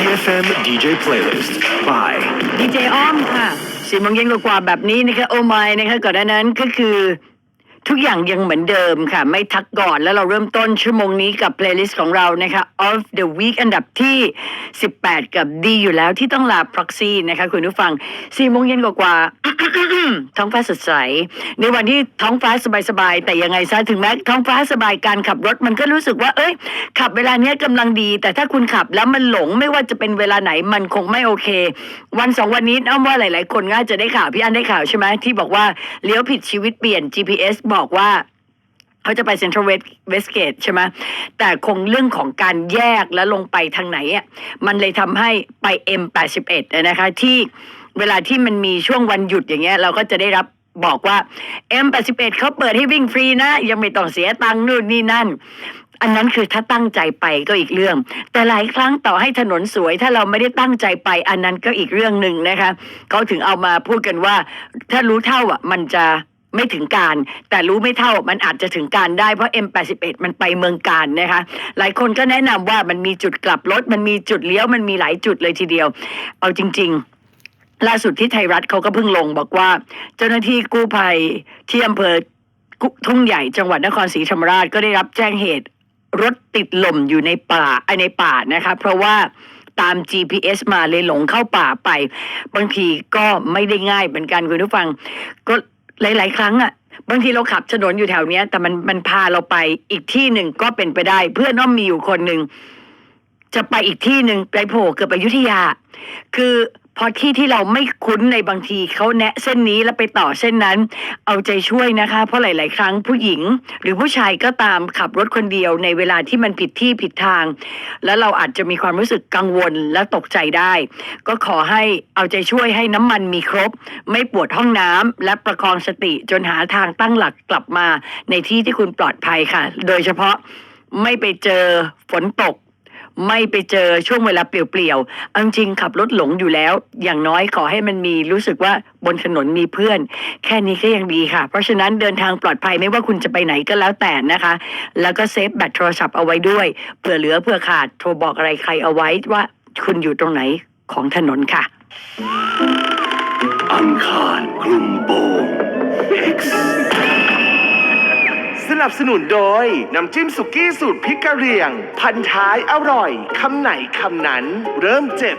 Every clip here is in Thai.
EFM DJ Playlist by ดีเจอ้อมค่ะสี่โมงเย็นกว่าๆแบบนี้นะคะ โอไมนะคะก่อนหน้านั้นก็คือ ทุกอย่างยังเหมือนเดิมค่ะ ไม่ทักก่อนแล้วเราเริ่มต้นชั่วโมงนี้กับเพลย์ลิสต์ของเรานะคะ of the week อันดับที่ 18 กับดีอยู่แล้วที่ต้องลา proxy นะคะ คุณผู้ฟัง4โมงเย็นกว่าท้องฟ้าสดใส ในวันที่ท้องฟ้าสบายๆ แต่ยังไงซะถึงแม้ท้องฟ้าสบายการขับรถมันก็รู้สึกว่า เอ้ย ขับเวลาเนี้ยกำลังดี แต่ถ้าคุณขับแล้วมันหลงไม่ว่าจะเป็นเวลาไหนมันคงไม่โอเค วันสองวันนี้อ้อมว่าหลาย ๆ คนก็จะได้ข่าวพี่อันได้ข่าวใช่ไหมที่บอกว่าเลี้ยวผิดชีวิตเปลี่ยน GPS บอกว่าเขาจะไปเซ็นทรัลเวสเกตใช่ไหมแต่คงเรื่องของการแยกแล้วลงไปทางไหนอะมันเลยทำให้ไป M81 อะนะคะ ที่เวลาที่มันมีช่วงวันหยุดอย่างเงี้ย เราก็จะได้รับบอกว่า M81 เขาเปิดให้วิ่งฟรีนะ ยังไม่ต้องเสียตังค์นู่นนี่นั่น อันนั้นคือถ้าตั้งใจไปก็อีกเรื่อง แต่หลายครั้งต่อให้ถนนสวย ถ้าเราไม่ได้ตั้งใจไป อันนั้นก็อีกเรื่องหนึ่งนะคะเขาถึงเอามาพูดกันว่า ถ้ารู้เท่าอะ มันจะ ไม่ถึงการ แต่รู้ไม่เท่ามันอาจจะถึงการได้เพราะ M81 มันไปเมืองการนะคะ หลายคนก็แนะนำว่ามันมีจุดกลับรถ มันมีจุดเลี้ยวมันมีหลายจุดเลยทีเดียว เอาจริง ๆล่าสุดที่ไทยรัฐเขาก็เพิ่งลงบอกว่า เจ้าหน้าที่กู้ภัยที่อำเภอทุ่งใหญ่จังหวัดนครศรีธรรมราชก็ได้รับแจ้งเหตุ รถติดลมอยู่ในป่าไอในป่านะคะ เพราะว่าตาม GPS มาเลยหลงเข้าป่าไป บางทีก็ไม่ได้ง่ายเหมือนกันคุณผู้ฟังก็ หลาย ๆ ครั้งอะบางทีเราขับถนนอยู่แถวเนี้ย แต่มันมันพาเราไปอีกที่หนึ่งก็เป็นไปได้ เพื่อนน้อมมีอยู่คนหนึ่งจะไปอีกที่หนึ่งไปโผล่เกือบไปยุทธยา คือ พอที่ที่เราไม่คุ้นในบางทีเขาแนะเส้นนี้แล้วไปต่อเส้นนั้น เอาใจช่วยนะคะ เพราะหลาย ๆ ครั้งผู้หญิง หรือผู้ชายก็ตามขับรถคนเดียวในเวลาที่มันผิดที่ผิดทาง แล้วเราอาจจะมีความรู้สึกกังวลและตกใจได้ ก็ขอให้เอาใจช่วยให้น้ำมันมีครบ ไม่ปวดห้องน้ำและประคองสติจนหาทางตั้งหลักกลับมาในที่ที่คุณปลอดภัยค่ะ โดยเฉพาะไม่ไปเจอฝนตก ไม่ไปเจอช่วงเวลาเปลี่ยวๆเอาจริงขับรถหลงอยู่แล้ว อย่างน้อยขอให้มันมีรู้สึกว่าบนถนนมีเพื่อน แค่นี้ก็ยังดีค่ะ เพราะฉะนั้นเดินทางปลอดภัยไม่ว่าคุณจะไปไหนก็แล้วแต่นะคะ แล้วก็เซฟแบตโทรศัพท์เอาไว้ด้วยเผื่อเหลือเผื่อขาดโทรบอกอะไรใครเอาไว้ว่าคุณอยู่ตรงไหนของถนนค่ะ อังคารคลุมโปง X นับสนุนโดย น้ำจิ้มสุกี้สูตรพริกกะเหรี่ยง พันท้ายอร่อยคำไหนคำนั้น เริ่มเจ็บ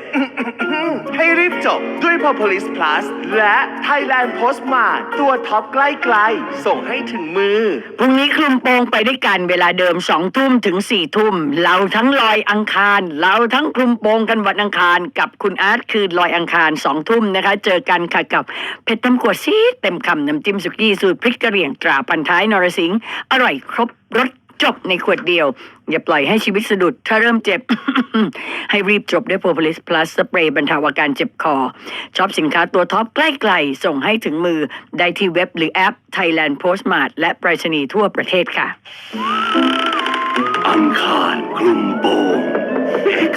ให้รีบจบด้วย p o p o l i s Plus และ Thailand Postmart ตัวท็อปใกล้ๆส่งให้ถึงมือ พรุ่งนี้คลุมโปงไปด้วยกันเวลาเดิมสองทุ่มถึงสี่ทุ่ม เราทั้งลอยอังคาร เราทั้งคลุมโปงกันวันอังคาร กับคุณอาร์ตคือลอยอังคารสองทุ่มนะคะ เจอกันค่ะกับเผ็ดตำขวดซีดเต็มคำน้ำจิ้มสุกี้สูตรพริกกระเหรี่ยงตราพันท้ายนรสิงห์อร่อยครบรสจบในขวดเดียว อย่าปล่อยให้ชีวิตสะดุด ถ้าเริ่มเจ็บ ให้รีบจบด้วย Propolis Plus สเปรย์บรรเทาอาการเจ็บคอชอบสินค้าตัวท็อปใกล้ๆ ส่งให้ถึงมือ ได้ที่เว็บหรือแอป Thailand Postmart และไปรษณีย์ทั่วประเทศค่ะ อังคารคลุมโปง X